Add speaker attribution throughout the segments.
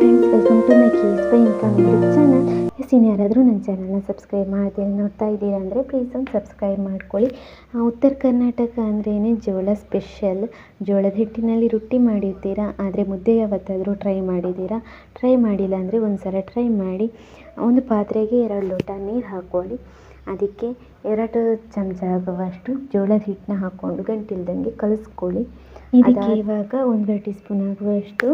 Speaker 1: Friends welcome to my case by income YouTube channel yes ಇನ್ನು ಯಾರಾದರೂ ನನ್ನ ಚಾನಲ್ನ ಸಬ್ಸ್ಕ್ರೈಬ್ ಮಾಡ್ತೀನಿ ನೋಡ್ತಾ ಇದ್ದೀರಾ ಅಂದರೆ ಪ್ಲೀಸ್ ಒಂದು ಸಬ್ಸ್ಕ್ರೈಬ್ ಮಾಡ್ಕೊಳ್ಳಿ. ಉತ್ತರ ಕರ್ನಾಟಕ ಅಂದ್ರೇ ಜೋಳ ಸ್ಪೆಷಲ್ ಜೋಳದ ಹಿಟ್ಟಿನಲ್ಲಿ ರೊಟ್ಟಿ ಮಾಡಿರ್ತೀರಾ ಆದರೆ ಮುದ್ದೆ ಯಾವತ್ತಾದರೂ ಟ್ರೈ ಮಾಡಿದ್ದೀರಾ? ಟ್ರೈ ಮಾಡಿಲ್ಲ ಅಂದರೆ ಒಂದು ಸಲ ಟ್ರೈ ಮಾಡಿ. ಒಂದು ಪಾತ್ರೆಗೆ ಎರಡು ಲೋಟ ನೀರು ಹಾಕ್ಕೊಳ್ಳಿ. ಅದಕ್ಕೆ ಎರಡು ಚಮಚ ಆಗುವಷ್ಟು ಜೋಳದ ಹಿಟ್ಟನ್ನ ಹಾಕ್ಕೊಂಡು ಗಂಟಿಲ್ದಂಗೆ ಕಲಿಸ್ಕೊಳ್ಳಿ. ಇದಕ್ಕೆ ಇವಾಗ ಒಂದೆರಡು ಟೀ ಸ್ಪೂನ್ ಆಗುವಷ್ಟು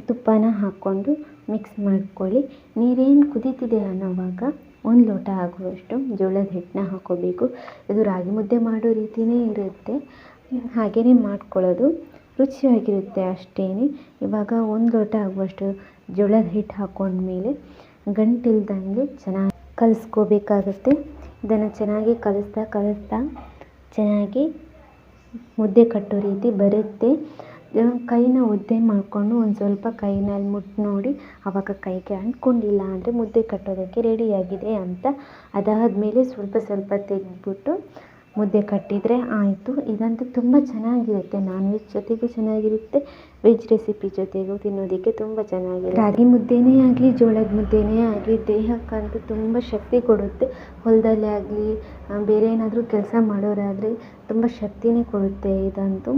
Speaker 1: ತುಪ್ಪನ ಹಾಕ್ಕೊಂಡು ಮಿಕ್ಸ್ ಮಾಡ್ಕೊಳ್ಳಿ. ನೀರೇನು ಕುದೀತಿದೆ ಅನ್ನೋವಾಗ ಒಂದು ಲೋಟ ಆಗುವಷ್ಟು ಜೋಳದ ಹಿಟ್ಟನ್ನ ಹಾಕ್ಕೋಬೇಕು. ಇದು ರಾಗಿ ಮುದ್ದೆ ಮಾಡೋ ರೀತಿಯೇ ಇರುತ್ತೆ. ಹಾಗೆಯೇ ಮಾಡ್ಕೊಳ್ಳೋದು ರುಚಿಯಾಗಿರುತ್ತೆ ಅಷ್ಟೇ ಇವಾಗ ಒಂದು ಲೋಟ ಆಗುವಷ್ಟು ಜೋಳದ ಹಿಟ್ಟು ಹಾಕ್ಕೊಂಡ್ಮೇಲೆ ಗಂಟಿಲ್ದಂಗೆ ಚೆನ್ನಾಗಿ ಕಲಿಸ್ಕೋಬೇಕಾಗತ್ತೆ. ಇದನ್ನು ಚೆನ್ನಾಗಿ ಕಲಿಸ್ತಾ ಕಲಿಸ್ತಾ ಚೆನ್ನಾಗಿ ಮುದ್ದೆ ಕಟ್ಟೋ ರೀತಿ ಬರುತ್ತೆ. ಕೈನ ಒದ್ದೆ ಮಾಡಿಕೊಂಡು ಒಂದು ಸ್ವಲ್ಪ ಕೈನಲ್ಲಿ ಮುಟ್ಟಿ ನೋಡಿ ಆವಾಗ ಕೈಗೆ ಅಂಟ್ಕೊಂಡಿಲ್ಲ ಅಂದರೆ ಮುದ್ದೆ ಕಟ್ಟೋದಕ್ಕೆ ರೆಡಿಯಾಗಿದೆ ಅಂತ ಅದಾದಮೇಲೆ ಸ್ವಲ್ಪ ಸ್ವಲ್ಪ ತೆಗೆದ್ಬಿಟ್ಟು ಮುದ್ದೆ ಕಟ್ಟಿದರೆ ಆಯಿತು. ಇದಂತೂ ತುಂಬ ಚೆನ್ನಾಗಿರುತ್ತೆ. ನಾನ್ ವೆಜ್ ಜೊತೆಗೂ ಚೆನ್ನಾಗಿರುತ್ತೆ. ವೆಜ್ ರೆಸಿಪಿ ಜೊತೆಗೂ ತಿನ್ನೋದಕ್ಕೆ ತುಂಬ ಚೆನ್ನಾಗಿರುತ್ತೆ. ರಾಗಿ ಮುದ್ದೆನೇ ಆಗಲಿ, ಜೋಳದ ಮುದ್ದೆನೇ ಆಗಲಿ, ದೇಹಕ್ಕಂತೂ ತುಂಬ ಶಕ್ತಿ ಕೊಡುತ್ತೆ. ಹೊಲದಲ್ಲೇ ಆಗಲಿ ಬೇರೆ ಏನಾದರೂ ಕೆಲಸ ಮಾಡೋರಾದರೆ ತುಂಬ ಶಕ್ತಿನೇ ಕೊಡುತ್ತೆ ಇದಂತೂ.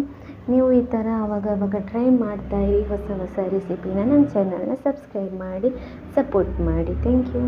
Speaker 1: ನೀವು ಈ ಥರ ಅವಾಗವಾಗ ಅವಾಗ ಟ್ರೈ ಮಾಡ್ತಾ ಇರಿ ಹೊಸ ಹೊಸ ರೆಸಿಪಿನ ನನ್ನ ಚಾನಲ್ನ ಸಬ್ಸ್ಕ್ರೈಬ್ ಮಾಡಿ ಸಪೋರ್ಟ್ ಮಾಡಿ. Thank you